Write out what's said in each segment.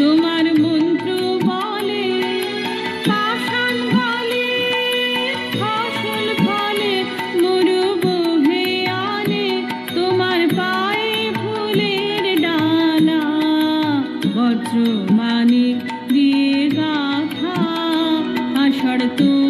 তোমার মন্ত্র বলে বলে তোমার পায়ে ফুলের ডালা মানে দিয়ে গাথা আষাঢ় তো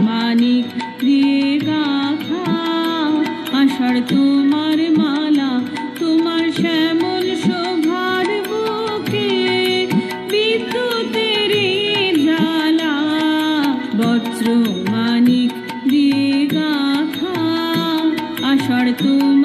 মানিক দিয়ে গাথা আষাঢ় তোমার মালা, তোমার শ্যামল শোভার বুকে বিদ্যুতের জ্বালা। বজ্র মানিক দিয়ে গাথা আষাঢ় তোমার